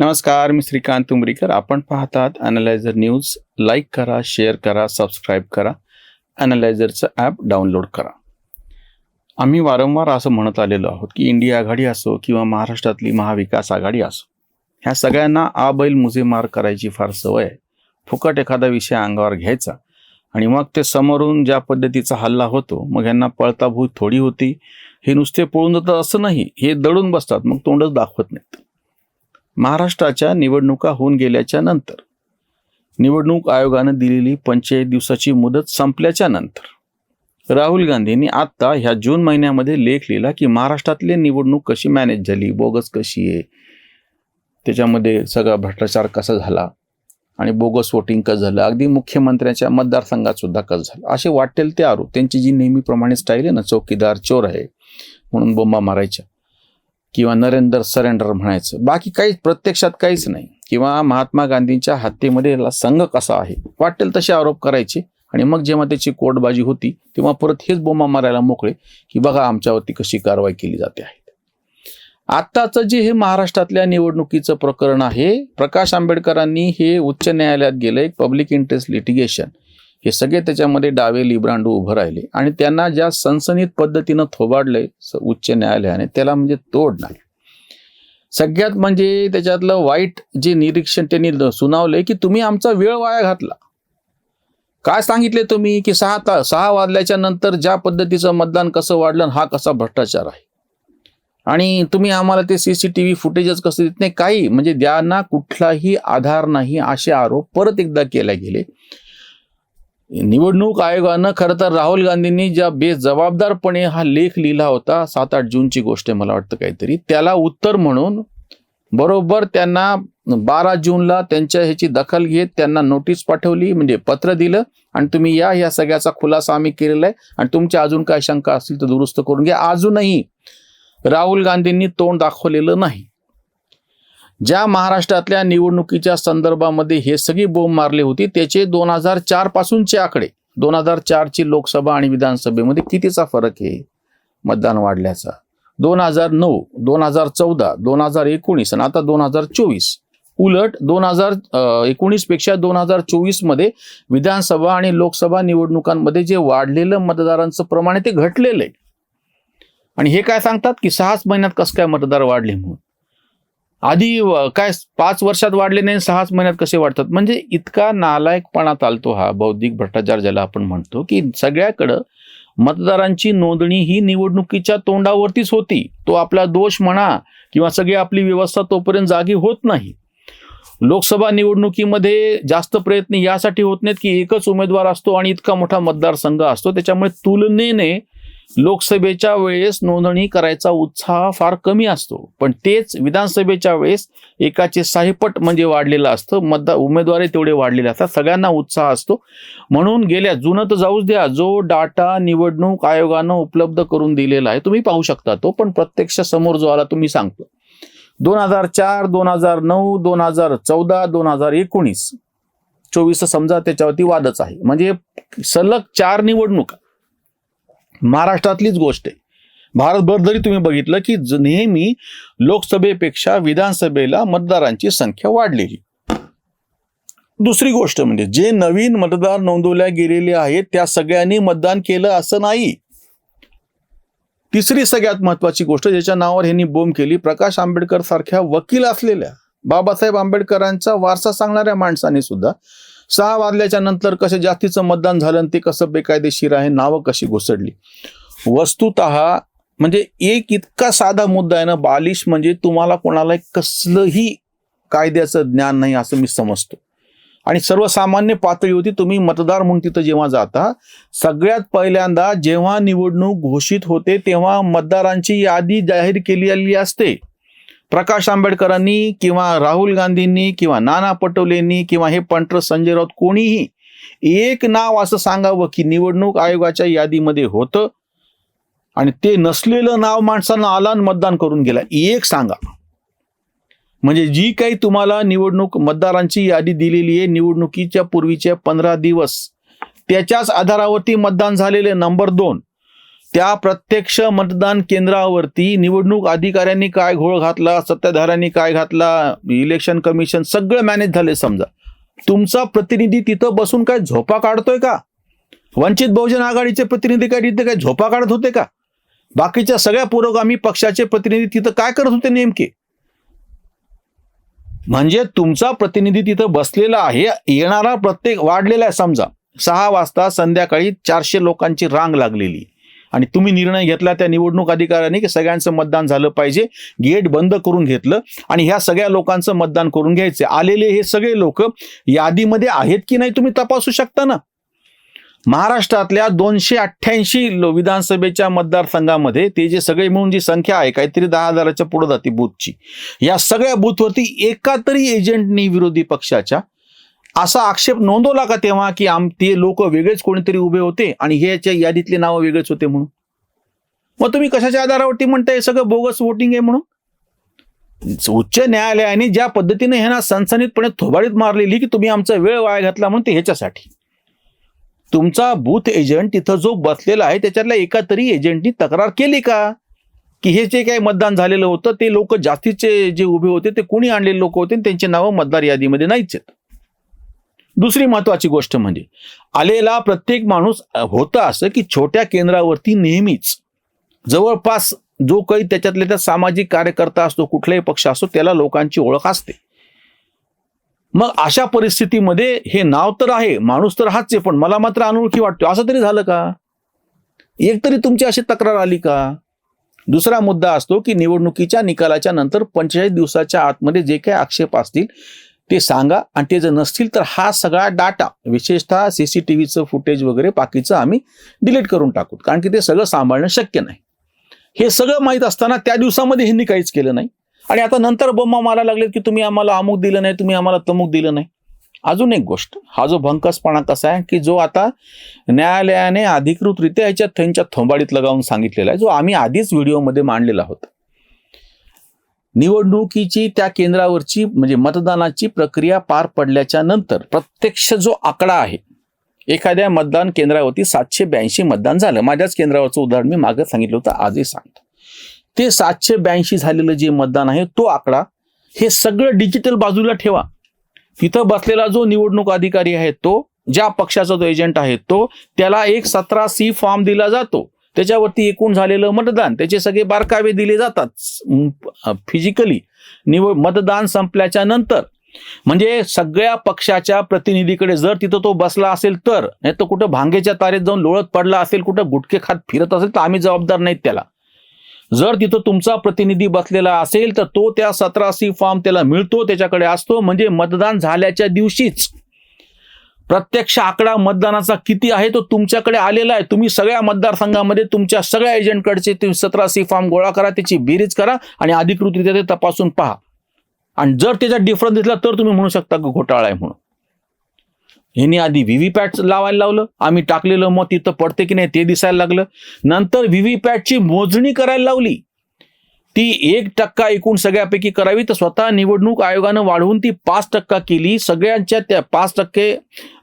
नमस्कार मी श्रीकांत उमरीकर आपण पाहतात अनालायझर न्यूज लाईक करा शेअर करा सबस्क्राईब करा. अनालायझरचं ॲप डाउनलोड करा. आम्ही वारंवार असं म्हणत आलेलो आहोत की इंडिया आघाडी असो किंवा महाराष्ट्रातली महाविकास आघाडी असो ह्या सगळ्यांना आ बैल मार करायची फार सवय आहे. फुकट एखादा विषय अंगावर घ्यायचा आणि मग ते समोरून ज्या पद्धतीचा हल्ला होतो मग यांना पळताभूत थोडी होती. हे नुसते पळून जातात असं नाही. हे दडून बसतात मग तोंडच दाखवत नाहीत. महाराष्ट्राच्या निवडणुका होऊन गेल्याच्यानंतर. निवडणूक आयोगानं दिलेली पंचेचाळीस दिवसाची मुदत संपल्याच्या नंतर. राहुल गांधींनी आत्ता ह्या जून महिन्यामध्ये लेख लिहिला की महाराष्ट्रातली निवडणूक कशी मॅनेज झाली बोगस कशी आहे? त्याच्यामध्ये सगळा भ्रष्टाचार कसा झाला? आणि बोगस वोटिंग कसं झालं? अगदी मुख्यमंत्र्याच्या मतदारसंघात सुद्धा कसं झालं? असे वाटेल ते आरोप. त्यांची जी नेहमीप्रमाणे स्टाईल आहे ना चौकीदार चोर आहे म्हणून बोंबा मारायच्या. किंवा नरेंद्र सरेंडर म्हणायचं. बाकी काही प्रत्यक्षात काहीच नाही. किंवा महात्मा गांधींच्या हत्येमध्ये संघ कसा आहे? वाटेल तसे आरोप करायचे. आणि मग जेव्हा त्याची कोर्टबाजी होती तेव्हा परत हेच बोमा मारायला मोकळे की बघा आमच्यावरती कशी कारवाई केली जाते आहे. आत्ताचं जे हे महाराष्ट्रातल्या निवडणुकीचं प्रकरण आहे प्रकाश आंबेडकरांनी हे उच्च न्यायालयात गेलं एक पब्लिक इंटरेस्ट लिटिगेशन हे सगळे त्याच्यामध्ये डावे लिब्रांडू उभं राहिले. आणि त्यांना ज्या सनसनीत पद्धतीनं थोबाडलंय उच्च न्यायालयाने त्याला म्हणजे तोड नाही. सगळ्यात म्हणजे त्याच्यातलं वाईट जे निरीक्षण त्यांनी सुनावले सुनावलंय की तुम्ही आमचा वेळ वाया घातला. काय सांगितले तुम्ही की सहा ता सहा वाजल्याच्या नंतर ज्या पद्धतीचं मतदान कसं वाढलं हा कसा भ्रष्टाचार आहे? आणि तुम्ही आम्हाला ते सीसीटीव्ही फुटेजच कसं देत नाही? काही म्हणजे ज्यांना कुठलाही आधार नाही असे आरोप परत एकदा केले गेले. निवडणूक आयोगानं खरं तर राहुल गांधींनी ज्या बेजबाबदारपणे हा लेख लिहिला होता सात आठ जूनची गोष्ट आहे मला वाटतं काहीतरी त्याला उत्तर म्हणून बरोबर त्यांना बारा जूनला त्यांच्या ह्याची दखल घेत त्यांना नोटीस पाठवली म्हणजे पत्र दिलं आणि तुम्ही या ह्या सगळ्याचा खुलासा आम्ही केलेला आहे आणि तुमच्या अजून काय शंका असतील तर दुरुस्त करून घ्या. अजूनही राहुल गांधींनी तोंड दाखवलेलं नाही. ज्या महाराष्ट्रातल्या निवडणुकीच्या संदर्भामध्ये हे सगळी बोंब मारली होती त्याचे दोन हजार चार पासूनचे आकडे दोन हजार चारची लोकसभा आणि विधानसभेमध्ये कितीचा फरक आहे? मतदान वाढल्याचा. दोन हजार नऊ दोन हजार चौदा दोन हजार एकोणीस आणि आता दोन हजार चोवीस. उलट दोन हजार एकोणीसपेक्षा दोन हजार चोवीसमध्ये विधानसभा आणि लोकसभा निवडणुकांमध्ये जे वाढलेलं मतदारांचं प्रमाण आहे ते घटलेलं आहे. आणि हे काय सांगतात की सहाच महिन्यात कसं काय मतदार वाढले म्हणून? आधी काय पाच वर्षात वाढले नाही सहाच महिन्यात कसे वाढतात? म्हणजे इतका नालायकपणा चालतो हा बौद्धिक भ्रष्टाचार ज्याला आपण म्हणतो की सगळ्याकडं मतदारांची नोंदणी ही निवडणुकीच्या तोंडावरतीच होती. तो आपला दोष म्हणा किंवा सगळी आपली व्यवस्था तोपर्यंत जागी होत नाही. लोकसभा निवडणुकीमध्ये जास्त प्रयत्न यासाठी होत नाहीत की एकच उमेदवार असतो आणि इतका मोठा मतदारसंघ असतो. त्याच्यामुळे तुलनेने लोकसभेच्या वेळेस नोंदणी करायचा उत्साह फार कमी असतो. पण तेच विधानसभेच्या वेळेस एकाचे साहेपट म्हणजे वाढलेलं असतं. मतदार उमेदवारी तेवढे वाढलेले असतात. सगळ्यांना उत्साह असतो. म्हणून गेल्या जुनं तर जाऊच द्या. जो डाटा निवडणूक आयोगानं उपलब्ध करून दिलेला आहे तुम्ही पाहू शकता तो. पण प्रत्यक्ष समोर जो आला तुम्ही सांगतो. दोन हजार चार दोन हजार नऊ दोन हजार चौदा दोन हजार एकोणीस. चोवीस समजा त्याच्यावरती वादच आहे. म्हणजे सलग चार निवडणुका. महाराष्ट्रातलीच गोष्ट आहे. भारतभर जरी तुम्ही बघितलं की नेहमी लोकसभेपेक्षा विधानसभेला मतदारांची संख्या वाढलेली. दुसरी गोष्ट म्हणजे जे नवीन मतदार नोंदवल्या गेलेले आहेत त्या सगळ्यांनी मतदान केलं असं नाही. तिसरी सगळ्यात महत्वाची गोष्ट ज्याच्या नावावर ह्यांनी बोंब केली प्रकाश आंबेडकर सारख्या वकील असलेल्या बाबासाहेब आंबेडकरांचा वारसा सांगणाऱ्या माणसाने सुद्धा सहा वाजल्याच्या नंतर कसं जास्तीचं मतदान झालं आणि ते कसं बेकायदेशीर आहे नावं कशी घुसडली? वस्तुत म्हणजे एक इतका साधा मुद्दा आहे ना बालिश म्हणजे तुम्हाला कोणाला कसलंही कायद्याचं ज्ञान नाही असं मी समजतो. आणि सर्वसामान्य पातळी होती तुम्ही मतदार म्हणून तिथं जेव्हा जाता सगळ्यात पहिल्यांदा जेव्हा निवडणूक घोषित होते तेव्हा मतदारांची यादी जाहीर केलेली असते. प्रकाश आंबेडकरांनी किंवा राहुल गांधींनी किंवा नाना पटोलेंनी किंवा हे पंटर संजय राऊत कोणीही एक नाव असं सांगावं की निवडणूक आयोगाच्या यादीमध्ये होतं. आणि ते नसलेलं नाव माणसानं आला आणि मतदान करून गेला. एक सांगा. म्हणजे जी काही तुम्हाला निवडणूक मतदारांची यादी दिलेली आहे निवडणुकीच्या पूर्वीच्या पंधरा दिवस त्याच्याच आधारावरती मतदान झालेले नंबर दोन. त्या प्रत्यक्ष मतदान केंद्रावरती निवडणूक अधिकाऱ्यांनी काय घोळ घातला सत्ताधाऱ्यांनी काय घातला इलेक्शन कमिशन सगळं मॅनेज झाले समजा. तुमचा प्रतिनिधी तिथं बसून काय झोपा काढतोय का? वंचित बहुजन आघाडीचे प्रतिनिधी काय तिथे काय झोपा काढत होते का? बाकीच्या सगळ्या पुरोगामी पक्षाचे प्रतिनिधी तिथं काय करत होते नेमके? म्हणजे तुमचा प्रतिनिधी तिथं बसलेला आहे येणारा प्रत्येक वाढलेला आहे समजा. सहा वाजता संध्याकाळी चारशे लोकांची रांग लागलेली. आणि तुम्ही निर्णय घेतला त्या निवडणूक अधिकाऱ्यांनी की सगळ्यांचं मतदान झालं पाहिजे गेट बंद करून घेतलं आणि ह्या सगळ्या लोकांचं मतदान करून घ्यायचे. आलेले हे सगळे लोक यादीमध्ये आहेत की नाही तुम्ही तपासू शकता ना? महाराष्ट्रातल्या दोनशे अठ्ठ्याऐंशी विधानसभेच्या मतदारसंघामध्ये ते जे सगळे मिळून जी संख्या आहे काहीतरी दहा हजाराच्या पुढे जाते बूथची या सगळ्या बूथवरती एका तरी एजंटनी विरोधी पक्षाच्या असा आक्षेप नोंदवला का तेव्हा की आम ते लोक वेगळेच कोणीतरी उभे होते आणि ह्याच्या यादीतले नावं वेगळेच होते म्हणून? मग तुम्ही कशाच्या आधारावरती म्हणताय सगळं बोगस वोटिंग आहे म्हणून? उच्च न्यायालयाने ज्या पद्धतीने ह्यांना सनसनीतपणे थोबाडीत मारलेली की तुम्ही आमचा वेळ वाया घातला म्हणून ते ह्याच्यासाठी. तुमचा बूथ एजंट तिथं जो बसलेला आहे त्याच्यातल्या एका तरी एजंटनी तक्रार केली का? की हे जे काही मतदान झालेलं होतं ते लोक जास्तीचे जे उभे होते ते कोणी आणलेले लोक होते आणि त्यांचे नावं मतदार यादीमध्ये नाहीच आहेत. दुसरी महत्वाची गोष्ट म्हणजे आलेला प्रत्येक माणूस होता असं की छोट्या केंद्रावरती नेहमीच जवळपास जो काही त्याच्यातले त्या सामाजिक कार्यकर्ता असतो कुठलाही पक्ष असतो त्याला लोकांची ओळख असते. मग अशा परिस्थितीमध्ये हे नाव तर आहे माणूस तर हाच आहे पण मला मात्र अनोळखी वाटतो असं तरी झालं का? एक तरी तुमची अशी तक्रार आली का? दुसरा मुद्दा असतो की निवडणुकीच्या निकालाच्या नंतर पंचेचाळीस दिवसाच्या आतमध्ये जे काही आक्षेप असतील ते सांगा. आणि ते जर नसतील तर हा सगळा डाटा विशेषतः सीसीटीव्हीचं फुटेज वगैरे बाकीचं आम्ही डिलीट करून टाकू. कारण की ते सगळं सांभाळणं शक्य नाही. हे सगळं माहीत असताना त्या दिवसामध्ये ह्यांनी काहीच केलं नाही. आणि आता नंतर बोम्मा मारा लागले की तुम्ही आम्हाला अमुक दिलं नाही तुम्ही आम्हाला तमुक दिलं नाही. अजून एक गोष्ट. हा जो भंकसपणा कसा आहे की जो आता न्यायालयाने अधिकृतरित्या याच्या त्यांच्या थोंबाडीत लगावून सांगितलेला आहे जो आम्ही आधीच व्हिडिओमध्ये मांडलेला होता. निवडणुकीची त्या केंद्रावरची म्हणजे मतदानाची प्रक्रिया पार पडल्याच्या नंतर प्रत्यक्ष जो आकडा आहे एखाद्या मतदान केंद्रावरती सातशे ब्याऐंशी मतदान झालं. माझ्याच केंद्रावरचं उदाहरण मी मागे सांगितलं होतं आजही सांगतो. ते सातशे ब्याऐंशी झालेलं जे मतदान आहे तो आकडा हे सगळं डिजिटल बाजूला ठेवा. तिथं बसलेला जो निवडणूक अधिकारी आहे तो ज्या पक्षाचा जो एजंट आहे तो त्याला एक सतरा सी फॉर्म दिला जातो. त्याच्यावरती एकूण झालेलं मतदान त्याचे सगळे बारकावे दिले जातात. फिजिकली निवड मतदान संपल्याच्या नंतर. म्हणजे सगळ्या पक्षाच्या प्रतिनिधीकडे जर तिथं तो बसला असेल तर नाही तर कुठं भांगेच्या तारेत जाऊन लोळत पडला असेल कुठं गुटके खात फिरत असेल तर आम्ही जबाबदार नाहीत त्याला. जर तिथं तुमचा प्रतिनिधी बसलेला असेल तर तो त्या सतरा सी फॉर्म त्याला मिळतो त्याच्याकडे असतो. म्हणजे मतदान झाल्याच्या दिवशीच प्रत्यक्ष आकडा मतदानाचा किती आहे तो तुमच्याकडे आलेला आहे. तुम्ही सगळ्या मतदारसंघामध्ये तुमच्या सगळ्या एजंटकडचे तुम्ही सतरा सी फॉर्म गोळा करा त्याची बेरीज करा आणि अधिकृतरित्या ते तपासून पहा. आणि जर त्याचा डिफरन्स दिसला तर तुम्ही म्हणू शकता की घोटाळा आहे म्हणून. ह्यांनी आधी व्हीव्हीपॅट लावायला लावलं. आम्ही टाकलेलं मग तिथं पडते की नाही ते दिसायला लागलं. नंतर व्हीव्हीपॅटची मोजणी करायला लावली. ती एक टक्का एकूण सगळ्यापैकी करावी. तर स्वतः निवडणूक आयोगानं वाढवून ती पाच टक्का केली. सगळ्यांच्या त्या पाच टक्के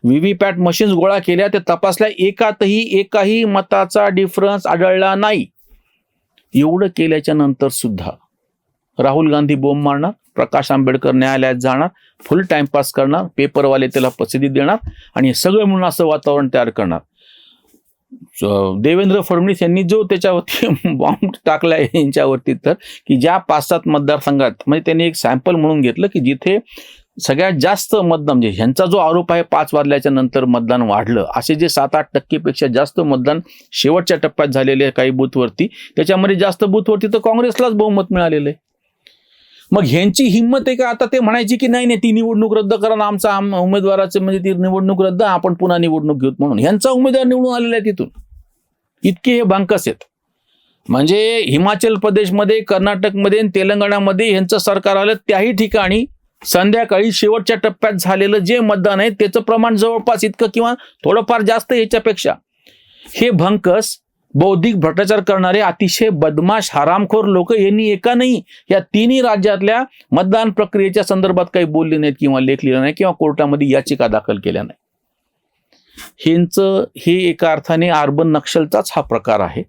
व्हीव्हीपॅट मशीन्स गोळा केल्या. त्या तपासल्या. एकातही एकाही मताचा डिफरन्स आढळला नाही. एवढं केल्याच्यानंतर सुद्धा राहुल गांधी बोंब मारणार प्रकाश आंबेडकर न्यायालयात जाणार फुल टाइमपास करणार पेपरवाले त्याला प्रसिद्धी देणार आणि हे सगळं म्हणून असं वातावरण तयार करणार. देवेंद्र फडणवीस यांनी जो त्याच्यावरती बॉम्ब टाकलाय यांच्यावरती तर की ज्या पाच सात मतदारसंघात म्हणजे त्यांनी एक सॅम्पल म्हणून घेतलं की जिथे सगळ्यात जास्त मतदान म्हणजे ह्यांचा जो आरोप आहे पाच वाजल्याच्या नंतर मतदान वाढलं असे जे सात आठ टक्केपेक्षा जास्त मतदान शेवटच्या टप्प्यात झालेले काही बूथवरती त्याच्यामध्ये जास्त बूथवरती तर काँग्रेसलाच बहुमत मिळालेलं आहे. मग ह्यांची हिंमत आहे का? आता ते म्हणायची की नाही नाही ती निवडणूक रद्द करा आमचा आम उमेदवाराचं म्हणजे ती निवडणूक रद्द आपण पुन्हा निवडणूक घेऊत म्हणून. ह्यांचा उमेदवार निवडून आलेला आहे तिथून. इतके हे बांकस आहेत. म्हणजे हिमाचल प्रदेशमध्ये कर्नाटकमध्ये आणि तेलंगणामध्ये ह्यांचं सरकार आलं त्याही ठिकाणी संध्याकाळी शेवटच्या टप्प्यात झालेलं जे मतदान आहे त्याचं प्रमाण जवळपास इतकं किंवा थोडंफार जास्त ह्याच्यापेक्षा हे भंकस बौद्धिक भ्रष्टाचार करणारे अतिशय बदमाश हरामखोर लोक यांनी एका नाही या तिन्ही राज्यातल्या मतदान प्रक्रियेच्या संदर्भात काही बोलले नाहीत किंवा लेखलेलं नाही किंवा कोर्टामध्ये याचिका दाखल केल्या नाही. हेंच हे एका अर्थाने अर्बन नक्षलचाच हा प्रकार आहे.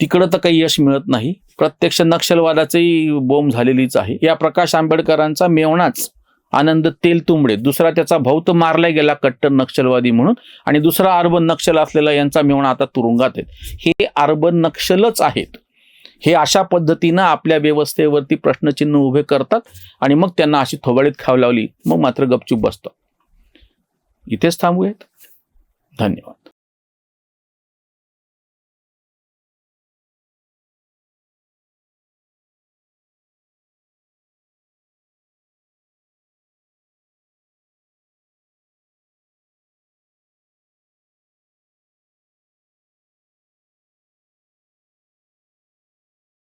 तिकडं तर काही यश मिळत नाही. प्रत्यक्ष नक्षलवादाचंही बोंब झालेलीच आहे. या प्रकाश आंबेडकरांचा मेवणाच आनंद तेलतुंबडे दुसरा त्याचा भाऊ तर मारला गेला कट्टर नक्षलवादी म्हणून. आणि दुसरा अर्बन नक्षल असलेला यांचा मिळून आता तुरुंगात आहे. हे अर्बन नक्षलच आहेत. हे अशा पद्धतीनं आपल्या व्यवस्थेवरती प्रश्नचिन्ह उभे करतात. आणि मग त्यांना अशी थोबाडीत खाव लावली. मग मात्र गपचूप बसतात. इथेच थांबूयात. धन्यवाद.